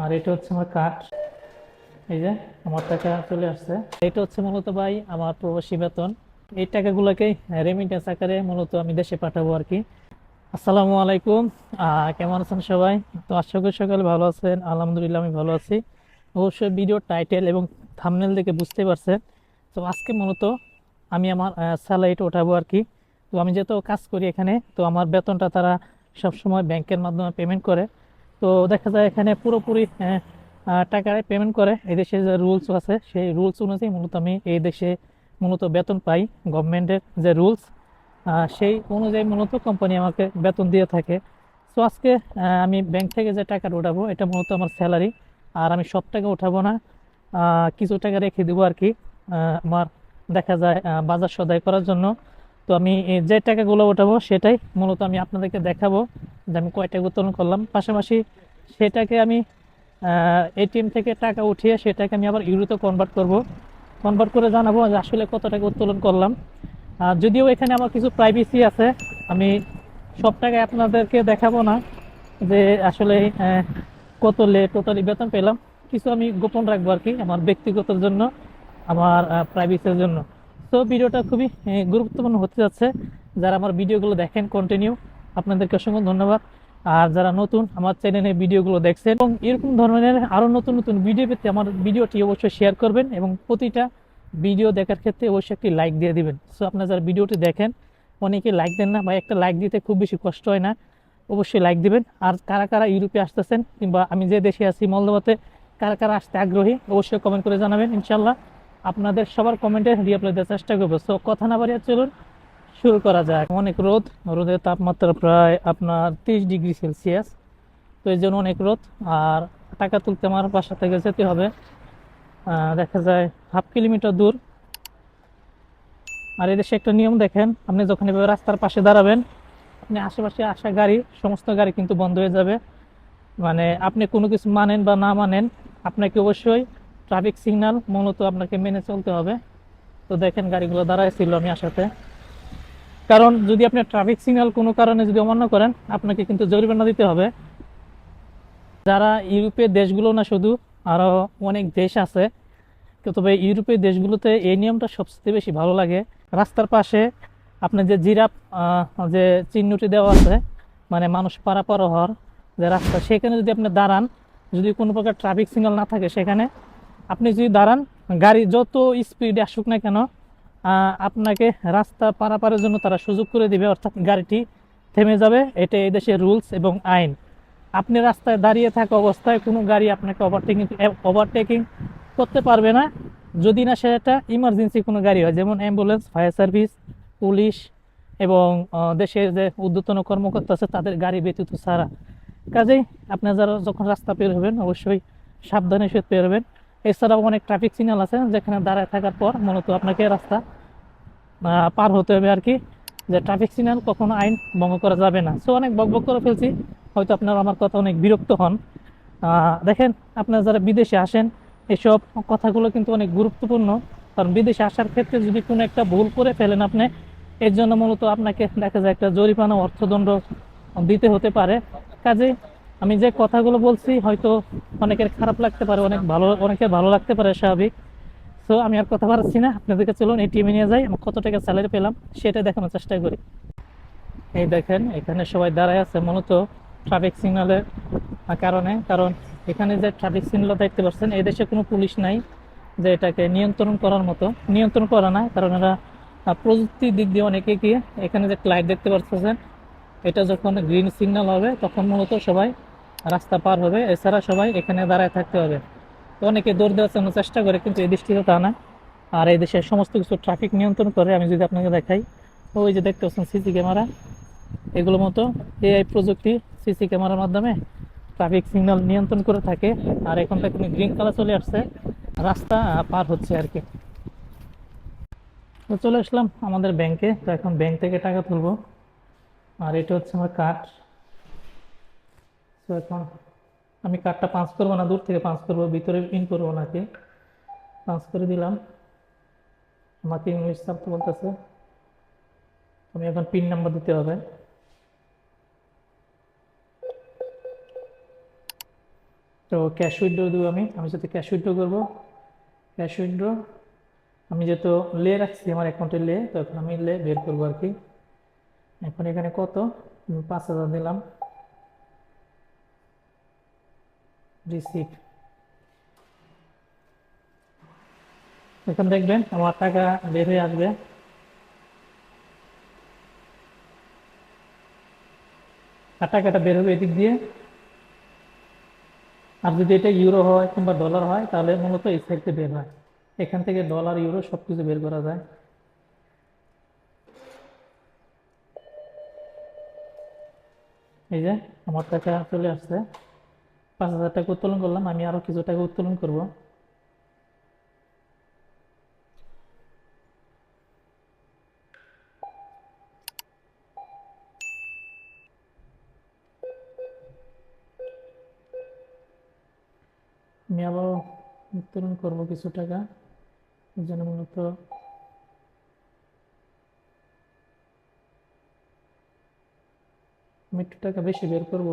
আর এটা হচ্ছে আমার কাঠ। এই যে, আমার টাকা চলে আসছে। এটা হচ্ছে মূলত ভাই আমার প্রবাসী বেতন। এই টাকাগুলোকেই রেমিটেন্স আকারে মূলত আমি দেশে পাঠাবো আর কি। আসসালামু আলাইকুম। কেমন আছেন সবাই? তো আশা করি সকালে ভালো আছেন। আলহামদুলিল্লাহ আমি ভালো আছি। অবশ্যই ভিডিও টাইটেল এবং থামনেল দেখে বুঝতে পারছেন। তো আজকে মূলত আমি আমার স্যালারিটা ওঠাবো আর কি। তো আমি যেহেতু কাজ করি এখানে, তো আমার বেতনটা তারা সবসময় ব্যাংকের মাধ্যমে পেমেন্ট করে। তো দেখা যায় এখানে পুরোপুরি টাকায় পেমেন্ট করে। এই দেশে যে রুলস আছে, সেই রুলস অনুযায়ী মূলত আমি এই দেশে মূলত বেতন পাই গভর্নমেন্টের যে রুলস সেই অনুযায়ী মূলত কোম্পানি আমাকে বেতন দিয়ে থাকে। সো আজকে আমি ব্যাংক থেকে যে টাকাটা উঠাবো, এটা মূলত আমার স্যালারি আর আমি সব টাকা উঠাবো না কিছু টাকা রেখে দেবো আর কি আমার দেখা যায় বাজার সদাই করার জন্য। তো আমি যে টাকাগুলো ওঠাবো সেটাই মূলত আমি আপনাদেরকে দেখাবো যে আমি কয় টাকা উত্তোলন করলাম। পাশাপাশি সেটাকে আমি এটিএম থেকে টাকা উঠিয়ে সেটাকে আমি আবার ইউরোতে কনভার্ট করব। কনভার্ট করে জানাব যে আসলে কত টাকা উত্তোলন করলাম। যদিও এখানে আমার কিছু প্রাইভেসি আছে, আমি সব টাকা আপনাদেরকে দেখাবো না যে আসলে কত লে টোটালি বেতন পেলাম। কিছু আমি গোপন রাখব আর কি, আমার ব্যক্তিগতর জন্য, আমার প্রাইভেসির জন্য। তো ভিডিওটা খুবই গুরুত্বপূর্ণ হতে যাচ্ছে। যারা আমার ভিডিওগুলো দেখেন কন্টিনিউ আপনাদেরকে অসংখ্য ধন্যবাদ। আর যারা নতুন আমার চ্যানেলে ভিডিওগুলো দেখছেন, এবং এরকম ধরনের আরও নতুন নতুন ভিডিও পেতে আমার ভিডিওটি অবশ্যই শেয়ার করবেন, এবং প্রতিটা ভিডিও দেখার ক্ষেত্রে অবশ্যই একটি লাইক দিয়ে দিবেন। সো আপনারা যারা ভিডিওটি দেখেন, অনেকে লাইক দেন না, বা একটা লাইক দিতে খুব বেশি কষ্ট হয় না, অবশ্যই লাইক দিবেন। আর কারা কারা ইউরোপে আসতেছেন, কিংবা আমি যে দেশে আছি মলদোবাতে কারা কারা আসতে আগ্রহী, অবশ্যই কমেন্ট করে জানাবেন ইনশাল্লাহ আপনাদের সবার কমেন্টে রিপ্লাই দেওয়ার চেষ্টা করব। সো কথা না বাড়িয়ে চলুন, শুরু করা যাক। অনেক রোদ, রোদের তাপমাত্রা প্রায় আপনার তিরিশ ডিগ্রি সেলসিয়াস। তো এই জন্য অনেক রোদ, আর টাকা তুলতে আমার বাসা থেকে যেতে হবে। দেখা যায় হাফ কিলোমিটার দূর। আর এদেশে একটা নিয়ম দেখেন, আপনি যখন এভাবে রাস্তার পাশে দাঁড়াবেন, আপনি আশেপাশে আসা গাড়ি, সমস্ত গাড়ি কিন্তু বন্ধ হয়ে যাবে। মানে আপনি কোনো কিছু মানেন বা না মানেন, আপনাকে অবশ্যই ট্রাফিক সিগনাল মূলত আপনাকে মেনে চলতে হবে। তো দেখেন গাড়িগুলো দাঁড়ায় ছিল আমি আসাতে। কারণ যদি আপনি ট্রাফিক সিগনাল কোনো কারণে যদি অমান্য করেন, আপনাকে কিন্তু জরিমানা দিতে হবে। যারা ইউরোপের দেশগুলো না শুধু আরও অনেক দেশ আছে। তবে ইউরোপের দেশগুলোতে এই নিয়মটা সবচেয়ে বেশি ভালো লাগে। রাস্তার পাশে আপনার যে জিরাপ যে চিহ্নটি দেওয়া আছে মানে মানুষ পারাপার হওয়ার যে রাস্তা, সেখানে যদি আপনি দাঁড়ান, যদি কোনো প্রকার ট্রাফিক সিগন্যাল না থাকে সেখানে আপনি যদি দাঁড়ান, গাড়ি যত স্পিডে আসুক না কেন আপনাকে রাস্তা পারাপারের জন্য তারা সুযোগ করে দিবে, অর্থাৎ গাড়িটি থেমে যাবে। এটা এই দেশের রুলস এবং আইন। আপনি রাস্তায় দাঁড়িয়ে থাকা অবস্থায় কোনো গাড়ি আপনাকে ওভারটেকিং ওভারটেকিং করতে পারবে না। যদি না, সেটা ইমার্জেন্সি কোনো গাড়ি হয়, যেমন অ্যাম্বুলেন্স ফায়ার সার্ভিস পুলিশ এবং দেশের যে ঊর্ধ্বতন কর্মকর্তা আছে, তাদের গাড়ি ব্যতীত ছাড়া। কাজেই আপনার যারা যখন রাস্তা বের হবেন, অবশ্যই সাবধানে সহিত বের হবেন। এছাড়াও অনেক ট্রাফিক সিগন্যাল আছে, যেখানে দাঁড়ায় থাকার পর মূলত আপনাকে রাস্তা পার হতে হবে আর কি, যে ট্রাফিক সিগন্যাল কখনো আইন ভঙ্গ করা যাবে না। সো অনেক বকবক করে ফেলছি, হয়তো আপনারা আমার কথা অনেক বিরক্ত হন। দেখেন, আপনারা যারা বিদেশে আসেন, এসব কথাগুলো কিন্তু অনেক গুরুত্বপূর্ণ। কারণ বিদেশে আসার ক্ষেত্রে যদি কোনো একটা ভুল করে ফেলেন আপনি, এর জন্য মূলত আপনাকে দেখা যায় একটা জরিমানা, অর্থদণ্ড দিতে হতে পারে। কাজে আমি যে কথাগুলো বলছি, হয়তো অনেকের খারাপ লাগতে পারে, অনেক ভালো, অনেকের ভালো লাগতে পারে স্বাভাবিক। সো আমি আর কথা বাড়াচ্ছি না। আপনাদেরকে চলুন এটিএমে নিয়ে যাই। আমি কত টাকা স্যালারি পেলাম, সেটা দেখানোর চেষ্টা করি। এই দেখেন, এখানে সবাই দাঁড়ায় আছে, মূলত ট্রাফিক সিগনালের কারণে। কারণ এখানে যে ট্রাফিক সিগনাল দেখতে পাচ্ছেন, এই দেশে কোনো পুলিশ নাই যে এটাকে নিয়ন্ত্রণ করার মতো। নিয়ন্ত্রণ করা না, কারণ এরা প্রযুক্তির দিক দিয়ে অনেকে গিয়ে এখানে যে লাইট দেখতে পাচ্ছেন, এটা যখন গ্রিন সিগন্যাল হবে, তখন মূলত সবাই রাস্তা পার হবে। এছাড়া সবাই এখানে দাঁড়ায় থাকতে হবে। তো অনেকে দৌড় দেওয়ার জন্য চেষ্টা করে, কিন্তু এই দেশটিতে তা না। আর এই দেশের সমস্ত কিছু ট্রাফিক নিয়ন্ত্রণ করে, আমি যদি আপনাকে দেখাই। ওই যে দেখতে পাচ্ছেন সিসি ক্যামেরা এগুলো মতো এআই প্রযুক্তি সিসি ক্যামেরার মাধ্যমে ট্রাফিক সিগন্যাল নিয়ন্ত্রণ করে থাকে। আর এখন তো গ্রিন কালার চলে আসছে। রাস্তা পার হচ্ছে আর কি। তো চলে আসলাম আমাদের ব্যাংকে তো এখন ব্যাংক থেকে টাকা তুলবো। আর এটা হচ্ছে আমার কার্ড এখন আমি কার্ডটা পাঁচ করব না, দূর থেকে পাঁচ করব, ভিতরে ইন করব নাকি পাঁচ করে দিলাম। আমাকে ইংলিশ ছাপতে বলতেছে আমি এখন পিন নাম্বার দিতে হবে। তো ক্যাশ উইথড্র দেবো আমি। আমি যাতে ক্যাশ উইথড্র করব ক্যাশ উইথড্র আমি যেহেতু লে রাখছি আমার অ্যাকাউন্টে লে, তো এখন আমি লে বের করব আর কি। এখন এখানে কত? পাঁচ হাজার দিলাম। রিসিভ এখন দেখবেন আমার টাকা বের হয়ে আসবে। আর টাকাটা বের হবে এদিক দিয়ে। আর যদি এটা ইউরো হয় কিংবা ডলার হয়, তাহলে মূলত এই সাইড বের হয়। এখান থেকে ডলার, ইউরো সব কিছু বের করা যায়। এই যে, আমার টাকা চলে আসছে। পাঁচ হাজার টাকা উত্তোলন করলাম, আমি আরও কিছু টাকা উত্তোলন করব। আমি আবার উত্তোলন করব কিছু টাকা এই জন্য মূলত আমি একটু টাকা বেশি বের করব।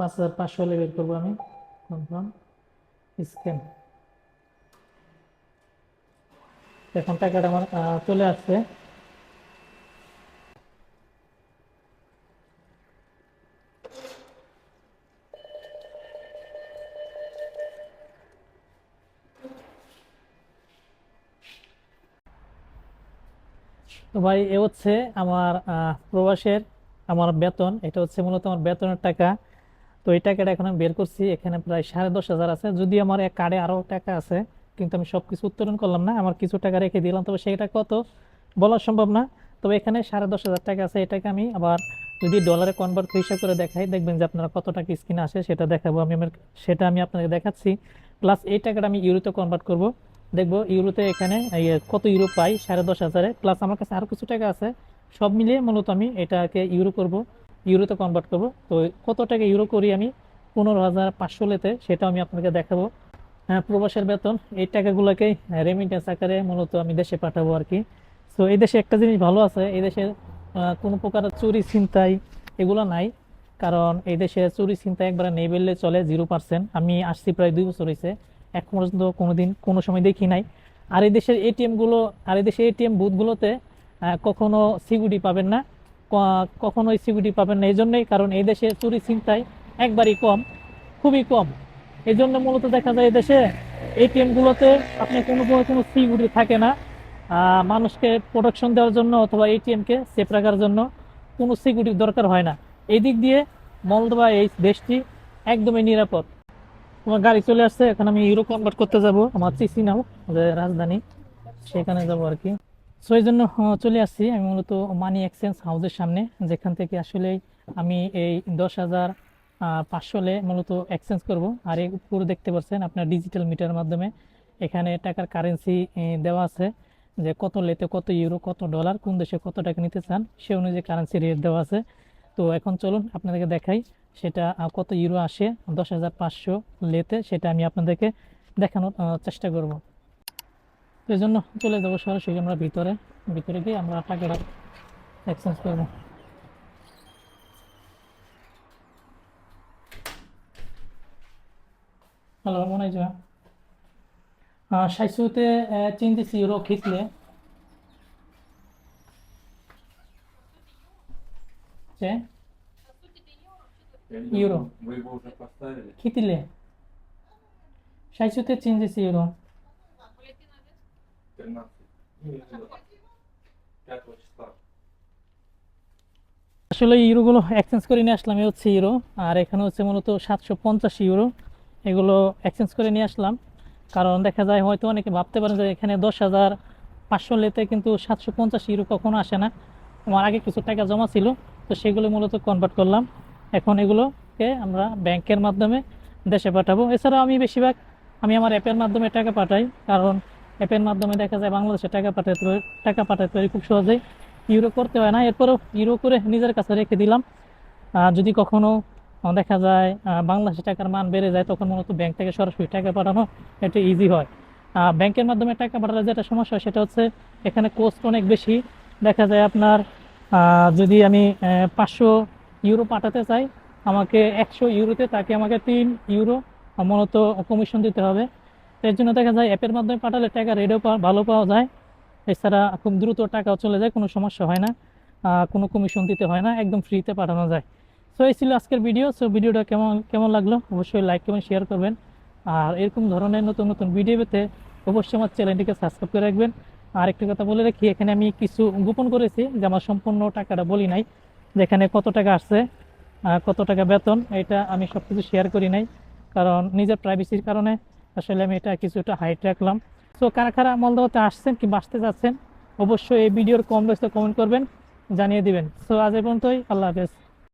পাঁচ হাজার পাঁচশো হলে বের করব আমি কনফার্ম স্ক্যান এখন টাকাটা আমার চলে আসছে। তো ভাই, এ হচ্ছে আমার প্রবাসের আমার বেতন, এটা হচ্ছে মূলত আমার বেতনের টাকা। তো এই টাকাটা এখন আমি বের করছি, এখানে প্রায় সাড়ে দশ হাজার আছে। যদি আমার এক কার্ডে আরও টাকা আছে, কিন্তু আমি সবকিছু উত্তোলন করলাম না, আমার কিছু টাকা রেখে দিলাম, তবে সেটা কত বলা সম্ভব না। তবে এখানে সাড়ে দশ হাজার টাকা আছে, এটাকে আমি আবার যদি ডলারে কনভার্ট হিসাব করে দেখাই, দেখবেন যে আপনারা কত টাকা স্ক্রিনে আসে, সেটা দেখাবো আমি আমার, সেটা আমি আপনাকে দেখাচ্ছি। প্লাস এই টাকাটা আমি ইউরোতে কনভার্ট করব। দেখব ইউরোতে এখানে কত ইউরো পাই, সাড়ে দশ হাজারে। প্লাস আমার কাছে আরও কিছু টাকা আছে, সব মিলিয়ে মূলত আমি এটাকে ইউরো করব। ইউরোতে কনভার্ট করব। তো কত টাকা ইউরো করি আমি? পনেরো হাজার পাঁচশো লেতে, সেটাও আমি আপনাকে দেখাবো। হ্যাঁ প্রবাসের বেতন, এই টাকাগুলোকে রেমিটেন্স আকারে মূলত আমি দেশে পাঠাবো আর কি। তো এই দেশে একটা জিনিস ভালো আছে, এই দেশে কোনো প্রকার চুরি ছিনতাই এগুলো নাই। কারণ এই দেশে চুরি ছিনতাই একবারে নেই বললে চলে জিরো পার্সেন্ট আমি আসছি প্রায় দুই বছর হয়েছে এক পর্যন্ত কোনোদিন কোনো সময় দেখি নাই। আর এই দেশের এটিএমগুলো, আর এই দেশের এটিএম বুথগুলোতে কখনো সিকিউরিটি পাবেন না। কখনোই সিকিউরিটি পাবেন না। এই জন্যই কারণ এই দেশে চুরি ছিনতাই একবারই কম, খুবই কম। এই জন্য মূলত দেখা যায় এই দেশে এটিএম গুলোতে আপনি কোনো কোনো কোনো সিকিউরিটি থাকে না। মানুষকে প্রোটেকশন দেওয়ার জন্য অথবা এটিএমকে সেফ রাখার জন্য কোনো সিকিউরিটির দরকার হয় না। এই দিক দিয়ে মলদোবা এই দেশটি একদমই নিরাপদ। আমার গাড়ি চলে আসছে, এখন আমি ইউরো কনভার্ট করতে যাব। আমার চিসিনাও যে রাজধানী। সেখানে যাব আর কি। সো এই জন্য চলে আসছি আমি মূলত মানি এক্সচেঞ্জ হাউসের সামনে, যেখান থেকে আসলে আমি এই দশ হাজার পাঁচশোলে মূলত এক্সচেঞ্জ করব। আর এই উপরে দেখতে পাচ্ছেন আপনার ডিজিটাল মিটারের মাধ্যমে এখানে টাকার কারেন্সি দেওয়া আছে যে কত লেতে কত ইউরো কত ডলার কোন দেশে কত টাকা নিতে চান, সে অনুযায়ী কারেন্সি রেট দেওয়া আছে। তো এখন চলুন আপনাদেরকে দেখাই সেটা কত ইউরো আসে দশ হাজার পাঁচশো লেতে, সেটা আমি আপনাদেরকে দেখানোর চেষ্টা করব। জন্য চলে যাব সরাসরি আমরা ভিতরে ভিতরে গিয়ে আমরা টাকাটা এক্সচেঞ্জ করব হ্যালো মনে হয় সাইসুতে চিনতেছি ইউরো খিচলে ইউরো খিতলে সাইসুতে চিনতেছি ইউরো আসলে ইউরোগুলো এক্সচেঞ্জ করে নিয়ে আসলাম এই হচ্ছে ইউরো, আর এখানে হচ্ছে মূলত সাতশো পঞ্চাশ ইউরো, এগুলো এক্সচেঞ্জ করে নিয়ে আসলাম। কারণ দেখা যায় হয়তো অনেকে ভাবতে পারেন যে এখানে দশ হাজার পাঁচশো লেতে কিন্তু সাতশো পঞ্চাশ ইউরো কখনো আসে না। আমার আগে কিছু টাকা জমা ছিল, তো সেগুলো মূলত কনভার্ট করলাম। এখন এগুলোকে আমরা ব্যাংকের মাধ্যমে দেশে পাঠাবো। এছাড়াও আমি বেশিরভাগ, আমি আমার অ্যাপের মাধ্যমে টাকা পাঠাই, কারণ অ্যাপের মাধ্যমে দেখা যায় বাংলাদেশে টাকা পাঠাতে পারি- টাকা পাঠাতে পারি খুব সহজেই। ইউরো করতে হয় না, এরপরেও ইউরো করে নিজের কাছে রেখে দিলাম। যদি কখনও দেখা যায় বাংলাদেশি টাকার মান বেড়ে যায়, তখন মূলত ব্যাংক থেকে সরাসরি টাকা পাঠানো এটা ইজি হয়। ব্যাংকের মাধ্যমে টাকা পাঠালে যেটা সমস্যা হয় সেটা হচ্ছে এখানে কোস্ট অনেক বেশি। দেখা যায় আপনার যদি আমি পাঁচশো ইউরো পাঠাতে চাই, আমাকে একশো ইউরোতে তাকে আমাকে তিন ইউরো মূলত কমিশন দিতে হবে। এর জন্য দেখা যায় অ্যাপের মাধ্যমে পাঠালে টাকা রেডও পাওয়া, ভালো পাওয়া যায়। এছাড়া খুব দ্রুত টাকাও চলে যায়, কোনো সমস্যা হয় না। কোনো কমিশন দিতে হয় না, একদম ফ্রিতে পাঠানো যায়। সো এই ছিল আজকের ভিডিও সো ভিডিওটা কেমন কেমন লাগল? অবশ্যই লাইক কমেন্ট শেয়ার করবেন। আর এরকম ধরনের নতুন নতুন ভিডিও পেতে অবশ্যই আমার চ্যানেলটিকে সাবস্ক্রাইব করে রাখবেন। আর একটি কথা বলে রাখি, এখানে আমি কিছু গোপন করেছি যে আমার সম্পূর্ণ টাকাটা বলি নাই। যেখানে কত টাকা আসছে কত টাকা বেতন, এটা আমি সব কিছু শেয়ার করি নাই। কারণ নিজের প্রাইভেসির কারণে আসলে আমি এটা কিছুটা হাইট রাখলাম। সো কারা কারা মলদোতে আসছেন কি আসতে যাচ্ছেন, অবশ্যই এই ভিডিওর কম বেশি কমেন্ট করবেন, জানিয়ে দিবেন। সো আজ এ পর্যন্তই, আল্লাহ হাফেজ।